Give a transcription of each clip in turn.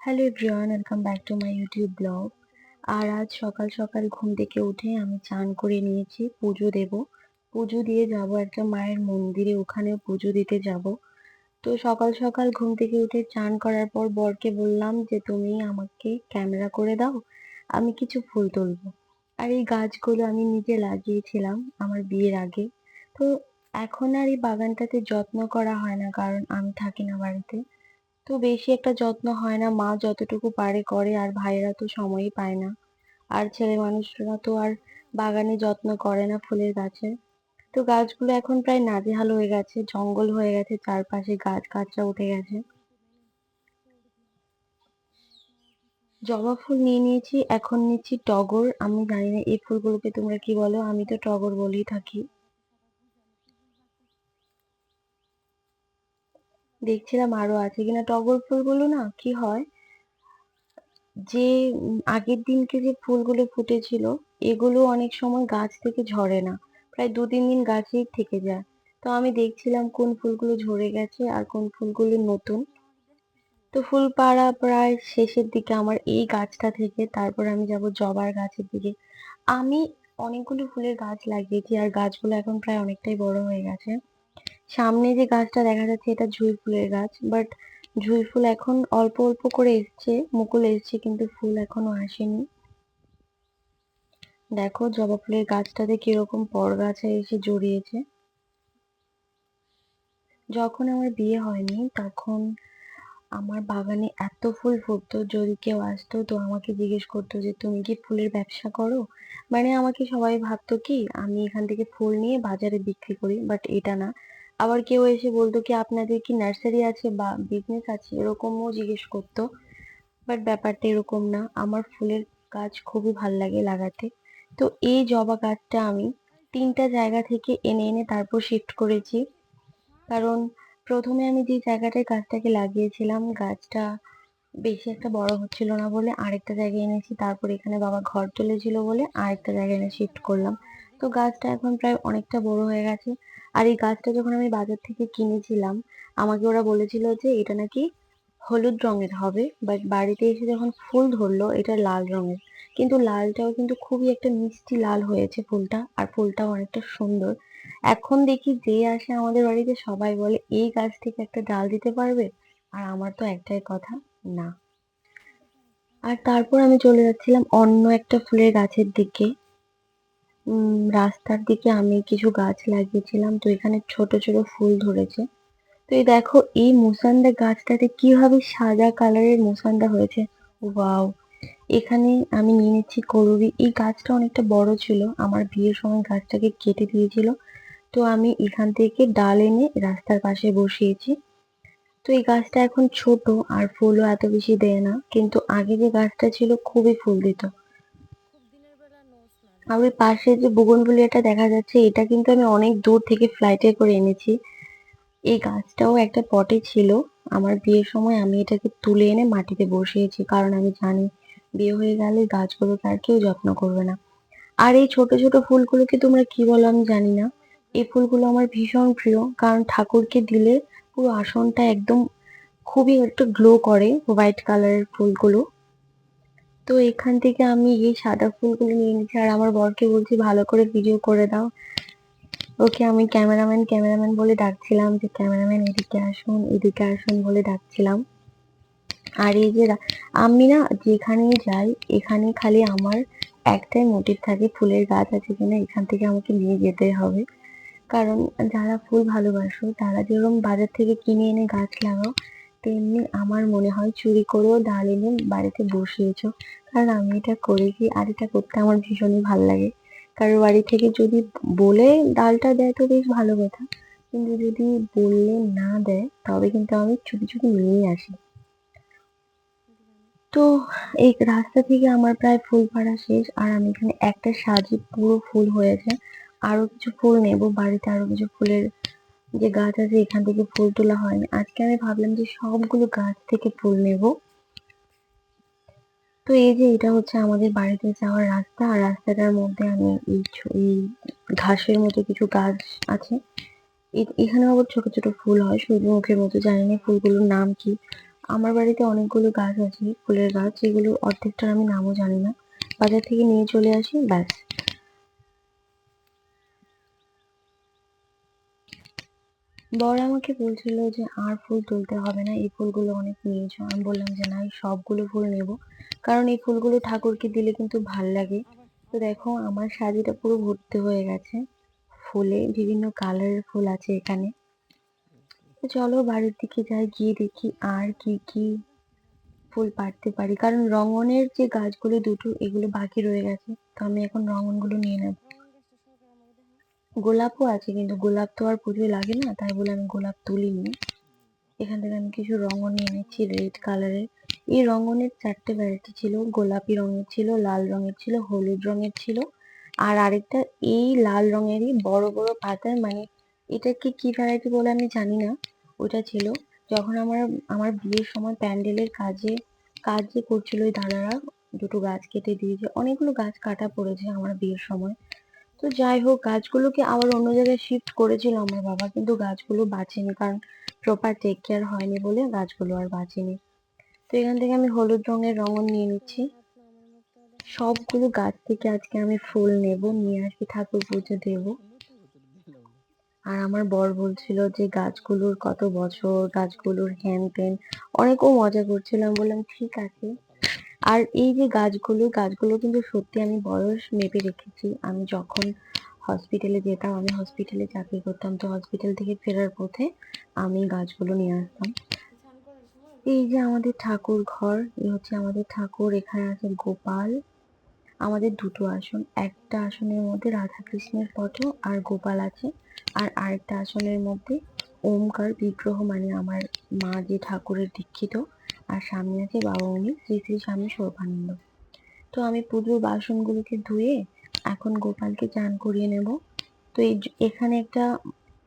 Hello everyone welcome back to my YouTube blog আর আজ সকাল সকাল ঘুম থেকে উঠে আমি চান করে নিয়েছি, পুজো দেব। পুজো দিয়ে যাব একটা মায়ের মন্দিরে, ওখানেও পুজো দিতে যাব। তো সকাল সকাল ঘুম থেকে উঠে চান করার পর বরকে বললাম যে, তুমি আমাকে ক্যামেরা করে দাও, আমি কিছু ফুল তুলবো। আর এই গাছগুলো আমি নিজে লাগিয়েছিলাম আমার বিয়ের আগে। তো এখন আর এই বাগানটাতে যত্ন করা হয় না, কারণ আমি থাকি না বাড়িতে। তো বেশি একটা যত্ন হয় না। মা যতটুকু পারে করে আর ভাইয়েরা তো সময়ই পায় না। আর ছেলে মানুষরা তো আর বাগানে যত্ন করে না ফুলের গাছে। তো গাছগুলো এখন প্রায় নাজেহাল হয়ে গেছে, জঙ্গল হয়ে গেছে, চারপাশে গাছ গাছরা উঠে গেছে। জবা ফুল নিয়ে নিয়েছি, এখন নিচ্ছি টগর। আমি জানি না এই ফুলগুলোকে তোমরা কি বলো? আমি তো টগর বলেই থাকি। দেখছিলাম আরও আছে কিনা। টগর ফুলগুলো না, কি হয়? যে আগের দিনকে যে ফুলগুলো ফুটেছিল, এগুলো অনেক সময় গাছ থেকে ঝরে না। প্রায় দু তিন দিন গাছেই থেকে যায়। তো আমি দেখছিলাম কোন ফুলগুলো ঝরে গেছে আর কোন ফুলগুলো নতুন। তো ফুল পাড়া প্রায় শেষের দিকে আমার এই গাছটা থেকে, তারপর আমি যাব জবার গাছের দিকে। আমি অনেকগুলো ফুলের গাছ লাগিয়েছি আর গাছগুলো এখন প্রায় অনেকটাই বড় হয়ে গেছে। সামনে যে গাছটা দেখা যাচ্ছে এটা জুঁই ফুলের গাছ বাট জুঁই ফুল এখন অল্প অল্প করে এসছে, মুকুল এসছে কিন্তু ফুল এখনও আসেনি। দেখো জবা ফুলের গাছটাতে কীরকম পর পরগাছা এসে জড়িয়েছে। যখন আমার বিয়ে হয়নি, তখন আমার বাগানে এত ফুল ফুটতো, যদি কেউ আসতো তো আমাকে জিজ্ঞেস করতো যে, তুমি কি ফুলের ব্যবসা করো? মানে আমাকে সবাই ভাবতো কি, আমি এখান থেকে ফুল নিয়ে বাজারে বিক্রি করি বাট এটা না। আবার কেউ এসে বলতো কি, আপনাদের কি নার্সারি আছে বা বিজনেস আছে? এরকমও জিজ্ঞেস করতো বাট ব্যাপারটা এরকম না। আমার ফুলের গাছ খুবই ভালো লাগে লাগাতে। তো এই জবা গাছটা আমি তিনটা জায়গা থেকে এনে এনে তারপর শিফট করেছি। কারণ প্রথমে আমি যে জায়গাটায় গাছটাকে লাগিয়েছিলাম, গাছটা বেশি একটা বড় হচ্ছিল না বলে আরেকটা জায়গায় এনেছি। তারপর এখানে বাবা ঘর তুলেছিল বলে আরেকটা জায়গায় এনে শিফট করলাম। তো গাছটা এখন প্রায় অনেকটা বড় হয়ে গেছে। আর এই গাছটা যখন আমি বাজার থেকে কিনেছিলাম, আমাকে ওরা বলেছিল যে এটা নাকি হলুদ রঙের হবে বাট বাড়িতে এসে যখন ফুল ধরলো, এটা লাল রঙের। কিন্তু লালটাও কিন্তু খুবই একটা মিষ্টি লাল হয়েছে ফুলটা, আর ফুলটাও অনেকটা সুন্দর। এখন দেখি যে আসে আমাদের বাড়িতে সবাই বলে, এই গাছ থেকে একটা ডাল দিতে পারবে? আর আমার তো একটাই কথা, না। আর তারপর আমি চলে যাচ্ছিলাম অন্য একটা ফুলের গাছের দিকে। রাস্তার দিকে আমি কিছু গাছ লাগিয়েছিলাম, তো এখানে ছোট ছোট ফুল ধরেছে। তো এই দেখো, এই মুসান্ডা গাছটাতে কীভাবে সাদা কালারের মুসান্ডা হয়েছে। ওয়াও! এখানে আমি নিয়ে নিচ্ছি করবি এই গাছটা অনেকটা বড় ছিল, আমার বিয়ের সময় গাছটাকে কেটে দিয়েছিল। তো আমি এখান থেকে ডাল এনে রাস্তার পাশে বসিয়েছি। তো এই গাছটা এখন ছোট আর ফুলও এত বেশি দেয় না, কিন্তু আগে যে গাছটা ছিল খুবই ফুল দিত। আর ওই পাশে যে বুগনভেলিয়াটা দেখা যাচ্ছে, এটা কিন্তু আমি অনেক দূর থেকে ফ্লাইটে করে এনেছি। এই গাছটাও একটা পটে ছিল। আমার বিয়ের সময় আমি এটাকে তুলে এনে মাটিতে বসিয়েছি, কারণ আমি জানি বিয়ে হয়ে গেলে গাছগুলোকে আর কেউ যত্ন করবে না। আর এই ছোট ছোট ফুলগুলোকে তোমরা কি বলো আমি জানি না। এই ফুলগুলো আমার ভীষণ প্রিয়। কারণ ঠাকুরকে দিলে পুরো আসনটা একদম খুবই একটা গ্লো করে হোয়াইট কালারের ফুলগুলো। তো এখান থেকে আমি এই সাদা ফুলগুলো নিয়ে নিচ্ছি। আর আমার বরকে বলছি, ভালো করে ভিডিও করে দাও। ওকে আমি ক্যামেরাম্যান ক্যামেরাম্যান বলে ডাকছিলাম যে ক্যামেরাম্যান এদিকে আসুন এদিকে আসুন বলে ডাকছিলাম। আর এই যে আমি না যেখানেই যাই এখানে খালি আমার একটাই মোটিভ থাকে ফুলের গাছ আছে কিনা, এখান থেকে আমাকে নিয়ে যেতে হবে। কারণ যারা ফুল ভালোবাসো, তারা যেরকম বাজার থেকে কিনে এনে গাছ লাগাও, তেমনি আমার মনে হয় চুরি করেও ডাল এনে বাড়িতে বসিয়েছো। কারণ আমি এটা করেছি আর এটা করতে আমার ভীষণই ভালো লাগে। কারোর বাড়ি থেকে যদি বলে ডালটা দেয় তো বেশ ভালো কথা, কিন্তু যদি বললে না দেয়, তবে কিন্তু আমি চুপি চুপি নিয়ে আসি। তো এই রাস্তা থেকে আমার প্রায় ফুল পাড়া শেষ, আর আমি এখানে একটা সাজি পুরো ফুল হয়েছে। আরও কিছু ফুল নেব, বাড়িতে আরও কিছু ফুলের যে গাছ আছে, এখান থেকে ফুল তোলা হয়নি। আজকে আমি ভাবলাম যে সবগুলো গাছ থেকে ফুল নেব। তো এই যে এটা হচ্ছে আমাদের বাড়িতে যাওয়ার রাস্তা, আর রাস্তাটার মধ্যে আমি এই ঘাসের মতো কিছু গাছ আছে। এখানে আবার ছোট ছোট ফুল হয় সূর্যমুখীর মতো জানি না ফুলগুলোর নাম কি। আমার বাড়িতে অনেকগুলো গাছ আছে, ফুলের গাছ যেগুলো অর্ধেকটার আমি নামও জানি না। বাজার থেকে নিয়ে চলে আসি, ব্যাস। বর আমাকে বলছিল যে, আর ফুল তুলতে হবে না, এই ফুলগুলো অনেক নিয়েছো। আমি বললাম যে, না সবগুলো ফুল নেব। কারণ এই ফুলগুলো ঠাকুরকে দিলে কিন্তু ভালো লাগে। তো দেখো, আমার শাড়িটা পুরো ভর্তি হয়ে গেছে। ফুলে বিভিন্ন কালারের ফুল আছে এখানে। তো চলো বাড়ির দিকে যাই, গিয়ে দেখি আর কি কি ফুল পাড়তে পারি। কারণ রঙনের যে গাছগুলো দুটো, এগুলো বাকি রয়ে গেছে। তো আমি এখন রঙনগুলো নিয়ে নেব। গোলাপও আছে, কিন্তু গোলাপ তো আর পুজোয় লাগে না, তাই বলে আমি গোলাপ তুলিনি। এখান থেকে আমি কিছু রঙও নিয়ে এনেছি রেড কালারের এই রঙনের চারটে ভ্যারাইটি ছিল, গোলাপি রঙের ছিল, লাল রঙের ছিল, হলুদ রঙের ছিল। আর আরেকটা, এই লাল রঙেরই বড় বড় পাতার মানে এটাকে কি ভ্যারাইটি বলে আমি জানি না, ওটা ছিল যখন আমার আমার বিয়ের সময় প্যান্ডেলের কাজে, কাজ যে করছিল ওই দাদারা, দুটো গাছ কেটে দিয়েছে, অনেকগুলো গাছ কাটা পড়েছে আমার বিয়ের সময়। তো যাই হোক, গাছগুলোকে আবার অন্য জায়গায় শিফট করেছিল আমার বাবা, কিন্তু গাছগুলো বাঁচেনি কারণ প্রপার টেক কেয়ার হয়নি বলে গাছগুলো আর বাঁচেনি। তো এখান থেকে আমি হলুদ রঙের রঙন নিয়ে নিচ্ছি। সবগুলো গাছ থেকে আজকে আমি ফুল নেব, নিয়ে আসি ঠাকুর পুজো দেব। আর আমার বর বলছিল যে গাছগুলোর কত বছর, গাছগুলোর হ্যান ত্যান অনেকও মজা করছিলাম। বললাম, ঠিক আছে। আর এই যে গাছগুলো গাছগুলো কিন্তু সত্যি আমি বয়স মেপে রেখেছি। আমি যখন হসপিটালে যেতাম, আমি হসপিটালে চাকরি করতাম, তো হসপিটাল থেকে ফেরার পথে আমি গাছগুলো নিয়ে আসতাম। এই যে আমাদের ঠাকুর ঘর এই হচ্ছে আমাদের ঠাকুর, এখানে আছে গোপাল, আমাদের দুটো আসন। একটা আসনের মধ্যে রাধা কৃষ্ণের ফটো আর গোপাল আছে। আর আরেকটা আসনের মধ্যে ওমকার বিগ্রহ মানে আমার মা যে ঠাকুরের দীক্ষিত। আর সামনে আছে বাবা উনি শ্রী স্বামী শোভানন্দ তো আমি পুজোর বাসনগুলোকে ধুয়ে এখন গোপালকে চান করিয়ে নেব। তো এই এখানে একটা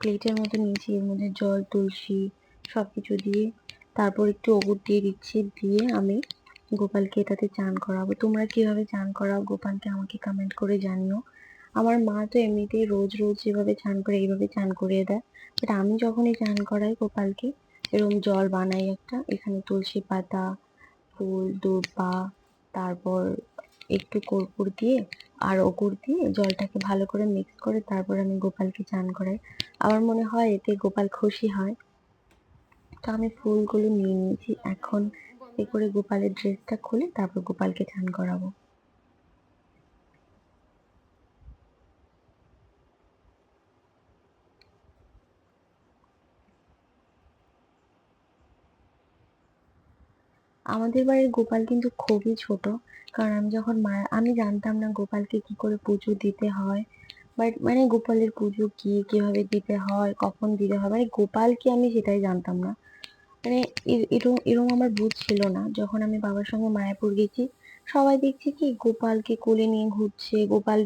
প্লেটের মতো নিয়েছি, এর মধ্যে জল, তুলসী সব কিছু দিয়ে তারপর একটু অগুর দিয়ে দিচ্ছি, দিয়ে আমি গোপালকে এটাতে চান করাবো। তোমরা কীভাবে চান করাও গোপালকে আমাকে কমেন্ট করে জানিও। আমার মা তো এমনিতেই রোজ রোজ যেভাবে চান করে এইভাবে চান করিয়ে দেয়। বাট আমি যখনই চান করাই গোপালকে এরকম জল বানাই একটা। এখানে তুলসী পাতা, ফুল, দুর্বা, তারপর একটু কর্পূর দিয়ে আর অগুর দিয়ে জলটাকে ভালো করে মিক্স করে তারপর আমি গোপালকে চান করাই। আমার মনে হয় এতে গোপাল খুশি হয়। তো আমি ফুলগুলো নিয়ে নিয়েছি। এখন এ করে গোপালের ড্রেসটা খুলে তারপর গোপালকে চান করাবো। আমাদের বাড়ির গোপাল কিন্তু খুবই ছোট। কারণ আমি যখন মায়ের আমি জানতাম না গোপালকে কি করে পুজো দিতে হয়। বাট মানে গোপালের পুজো কি, কীভাবে দিতে হয়, কখন দিতে হয় মানে গোপালকে আমি সেটাই জানতাম না। মানে এরকম এরকম আমার বুঝ ছিল না। যখন আমি বাবার সঙ্গে মায়াপুর গেছি, সবাই দেখছি কি গোপালকে কোলে নিয়ে ঘুরছে, গোপাল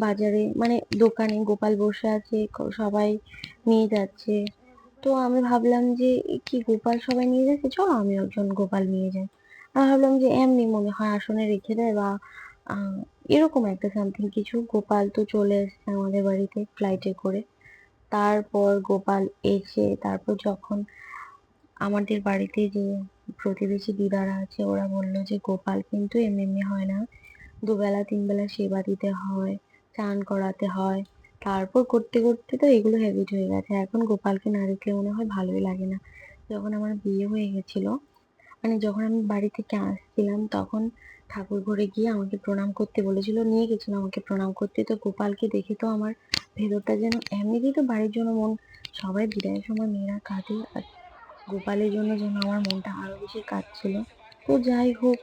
বাজারে মানে দোকানে গোপাল বসে আছে সবাই নিয়ে যাচ্ছে। তো আমি ভাবলাম যে কি গোপাল সবাই নিয়ে যাচ্ছে? চলো আমি একজন গোপাল নিয়ে যাই। আমি ভাবলাম যে, এমনি মনে হয় আসনে রেখে দেয় বা এরকম একটা সামথিং কিছু। গোপাল তো চলে এসেছে আমাদের বাড়িতে ফ্লাইটে করে। তারপর গোপাল এসে, তারপর যখন আমাদের বাড়িতে যে প্রতিবেশী দিদারা আছে, ওরা বলল যে, গোপাল কিন্তু এমনি এমনি হয় না। দুবেলা, তিনবেলা সেবা দিতে হয়, চান করাতে হয়। তারপর করতে করতে তো এগুলো হ্যাবিট হয়ে গেছে। এখন গোপালকে না দেখলে মনে হয় ভালোই লাগে না। যখন আমার বিয়ে হয়ে গেছিল মানে যখন আমি বাড়ি থেকে আসছিলাম, তখন ঠাকুর ঘরে গিয়ে আমাকে প্রণাম করতে বলেছিল, নিয়ে গেছিল আমাকে প্রণাম করতে। তো গোপালকে দেখে তো আমার ভেতরটা যেন এমনিতেই তো বাড়ির জন্য মন, সবাই বিদায়ের সময় মেয়েরা কাঁদে আর গোপালের জন্য যেন আমার মনটা আরও বেশি কাঁদছিল। তো যাই হোক,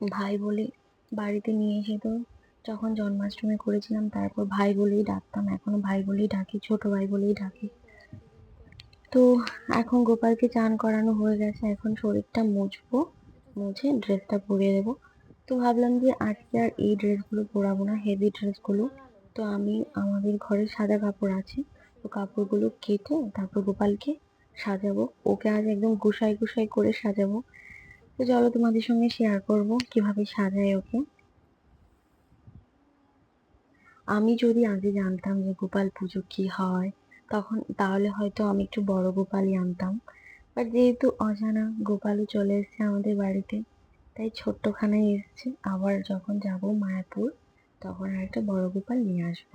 ভাই বলে বাড়িতে নিয়ে এসে তো যখন জন্মাষ্টমী করেছিলাম, তারপর ভাই বলেই ডাকতাম। এখনও ভাই বলেই ডাকি, ছোট ভাই বলেই ডাকি। তো এখন গোপালকে চান করানো হয়ে গেছে। এখন শরীরটা মুছবো, মুছে ড্রেসটা পরিয়ে দেবো। তো ভাবলাম যে আজকে আর এই ড্রেসগুলো পরাবো না হেভি ড্রেসগুলো তো আমি আমাদের ঘরে সাদা কাপড় আছে, তো কাপড়গুলো কেটে তারপর গোপালকে সাজাবো। ওকে আজ একদম গুসাই গুসাই করে সাজাবো। তো চলো তোমাদের সঙ্গে শেয়ার করব, কীভাবে সাজাই ওকে। আমি যদি আগে জানতাম যে গোপাল পুজো কি হয়, তখন তাহলে হয়তো আমি একটু বড় গোপালই আনতাম। বাট যেহেতু অজানা গোপালও চলে এসছে আমাদের বাড়িতে, তাই ছোট্টখানায় এসছে। আবার যখন যাব মায়াপুর, তখন আর একটা বড় গোপাল নিয়ে আসব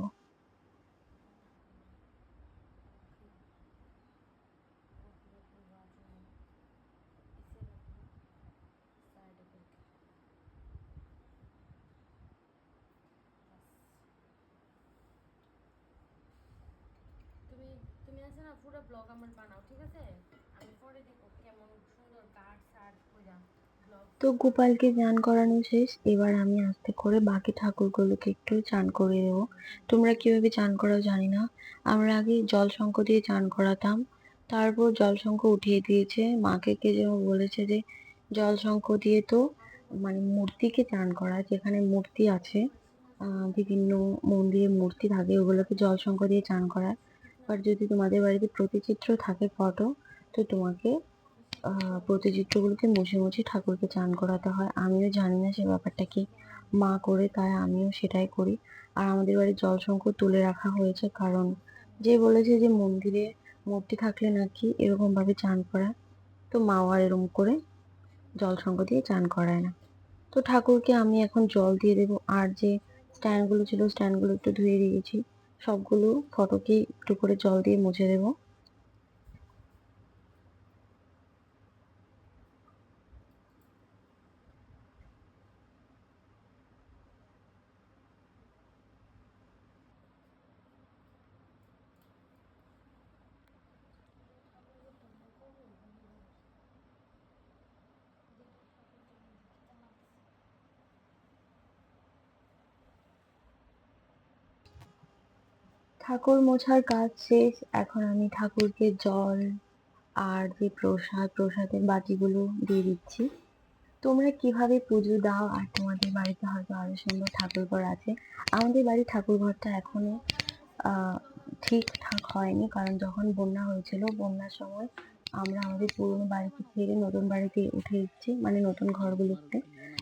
তুমি তুমি আছে না পুরো ব্লগ আমার বানাও, ঠিক আছে? আমি পরে দেখো কেমন সুন্দর কাট সাট কইরা তো গোপালকে চান করানো শেষ, এবার আমি আস্তে করে বাকি ঠাকুরগুলোকে একটু চান করে দেবো। তোমরা কীভাবে চান করাও জানি না। আমরা আগে জল শঙ্খ দিয়ে চান করাতাম, তারপর জল শঙ্খ উঠিয়ে দিয়েছে। মাকে কে যেন বলেছে যে, জল শঙ্খ দিয়ে তো মানে মূর্তিকে চান করা, যেখানে মূর্তি আছে বিভিন্ন মন্দিরে মূর্তি থাকে, ওগুলোকে জল শঙ্খ দিয়ে চান করা। বাট যদি তোমাদের বাড়িতে প্রতিচিত্র থাকে ফটো তো তোমাকে প্রতিচিত্রগুলোকে মুছে মুছে ঠাকুরকে চান করাতে হয়। আমিও জানি না সে ব্যাপারটা কি। মা করে, তাই আমিও সেটাই করি। আর আমাদের বাড়ির জলশঙ্খ তুলে রাখা হয়েছে, কারণ যে বলেছে যে মন্দিরে মূর্তি থাকলে নাকি এরকমভাবে চান করায় তো মাও আর এরকম করে জলশঙ্খ দিয়ে চান করায় না। তো ঠাকুরকে আমি এখন জল দিয়ে দেবো। আর যে স্ট্যান্ডগুলো ছিল, স্ট্যান্ডগুলো একটু ধুয়ে দিয়েছি সবগুলো ফটোকে একটু করে জল দিয়ে মুছে দেবো। ঠাকুর মোছার কাজ শেষ। এখন আমি ঠাকুরকে জল আর যে প্রসাদ, প্রসাদের বাটিগুলো দিয়ে দিচ্ছি। তোমরা কীভাবে পুজো দাও আর তোমাদের বাড়িতে হয়তো আরও সুন্দর ঠাকুর ঘর আছে। আমাদের বাড়ির ঠাকুর ঘরটা এখনও আহ ঠিকঠাক হয়নি কারণ যখন বন্যা হয়েছিল, বন্যার সময় আমরা আমাদের পুরোনো বাড়িতে ছেড়ে নতুন বাড়িতে উঠে এসেছি মানে নতুন ঘরগুলোতে।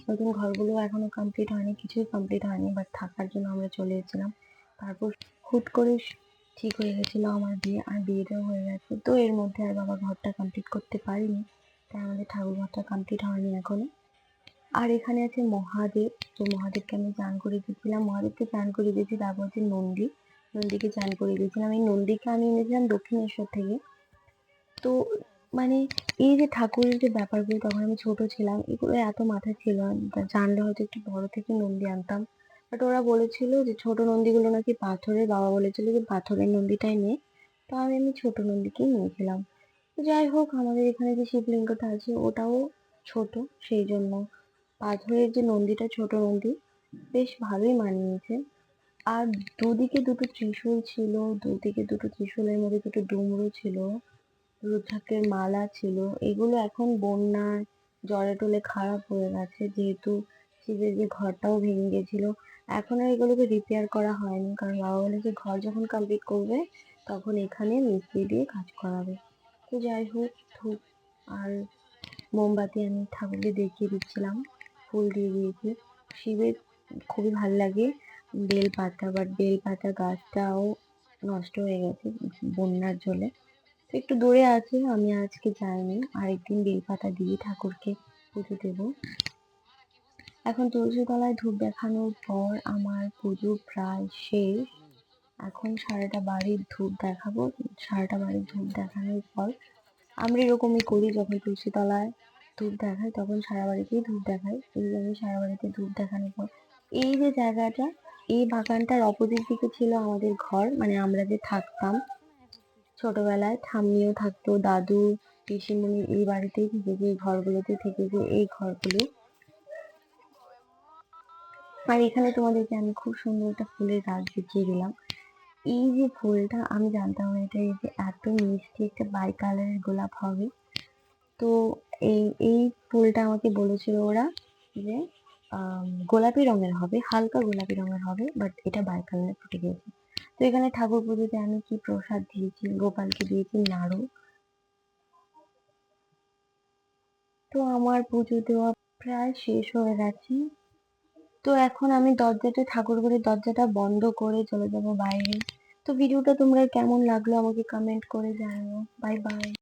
নতুন ঘরগুলো এখনও কমপ্লিট হয়নি, কিছুই কমপ্লিট হয়নি বাট থাকার জন্য আমরা চলে এসেছিলাম। তারপর হুট করে ঠিক হয়ে গেছিল আমার বিয়ে, আর বিয়েটাও হয়ে গেছে। তো এর মধ্যে আর বাবা ঘরটা কমপ্লিট করতে পারিনি। তাই আমাদের ঠাকুর ঘরটা কমপ্লিট হয়নি এখনও। আর এখানে আছে মহাদেব। তো মহাদেবকে আমি চান করে দিয়েছিলাম। মহাদেবকে চান করে দিয়েছি তারপর হচ্ছে নন্দী। নন্দীকে চান করে দিয়েছিলাম। এই নন্দীকে আমি এনেছিলাম দক্ষিণেশ্বর থেকে। তো মানে এই যে ঠাকুরের যে ব্যাপারগুলো, তখন আমি ছোট ছিলাম। এগুলো এত মাথায় ছিল না। জানলে হয়তো একটু বড় থেকে নন্দী আনতাম। বাট ওরা বলেছিল যে ছোট নন্দীগুলো নাকি পাথরের, বাবা বলেছিল যে পাথরের নন্দীটাই নে। তো আমি ছোট নন্দীকেই নিয়েছিলাম তো যাই হোক, আমাদের এখানে যে শিবলিঙ্গটা আছে, ওটাও ছোট, সেই জন্য পাথরের যে নন্দীটা, ছোট নন্দী, বেশ ভালোই মানিয়েছে। আর দুদিকে দুটো ত্রিশূল ছিল, দুদিকে দুটো ত্রিশূলের মধ্যে দুটো ডুমরু ছিল, রুদ্রাক্ষের মালা ছিল। এগুলো এখন বন্যায় জলে টলে খারাপ হয়ে গেছে, যেহেতু শিবের যে ঘরটাও ভেঙে গেছিল। এখন আর এগুলোকে রিপেয়ার করা হয়নি। কারণ বাবা বলেছে ঘর যখন কমপ্লিট করবে, তখন এখানে মিস্ত্রি দিয়ে কাজ করাবে। তো যাই হোক ধূপ আর মোমবাতি আমি ঠাকুরকে দেখিয়ে দিচ্ছিলাম। ফুল দিয়ে দিয়েছি। শিবের খুবই ভালো লাগে। বেল পাতা বাট বেল পাতা গাছটাও নষ্ট হয়ে গেছে বন্যার জলে। তো একটু দূরে আছে, আমি আজকে যাইনি। আরেকদিন বেল পাতা দিয়ে ঠাকুরকে পুজো দেবো। এখন তুলসী তলায় ধূপ দেখানোর পর আমার পুজো প্রায় শেষ। এখন সারাটা বাড়ির ধূপ দেখাবো। সারাটা বাড়ির ধূপ দেখানোর পর আমরা এরকমই করি যখন তুলসী তলায় ধূপ দেখাই, তখন সারা বাড়িতেই ধূপ দেখাই। এইভাবে সারা বাড়িতে ধূপ দেখানোর পর এই যে জায়গাটা, এই বাগানটার অপোজিট দিকে ছিল আমাদের ঘর। মানে আমরা যে থাকতাম ছোটবেলায়, ঠাম্মিও থাকতো, দাদু, পিসিমণি এই বাড়িতেই থেকেছে, এই ঘরগুলোতে থেকেছে, এই ঘরগুলো। আর এখানে তোমাদেরকে আমি খুব সুন্দর একটা ফুলের গাছ দেখিয়ে দিলাম। এই যে ফুলটা, আমি জানতাম না এটা, এই যে এত মিষ্টি একটা বাই কালারের গোলাপ হবে। তো এই এই ফুলটা আমাকে বলেছিল ওরা যে গোলাপি রঙের হবে, হালকা গোলাপি রঙের হবে বাট এটা বাই কালারে ফুটে গেছে তো এখানে ঠাকুর পুজোতে আমি কি প্রসাদ দিয়েছি? গোপালকে দিয়েছি নাড়ু। তো আমার পুজো দেওয়া প্রায় শেষ হয়ে গেছে। তো এখন আমি দরজাটা ঠাকুর ঘরের দরজাটা বন্ধ করে চলে যাব বাইরে। তো ভিডিওটা তোমরা কেমন লাগল আমাকে কমেন্ট করে জানিও। Bye bye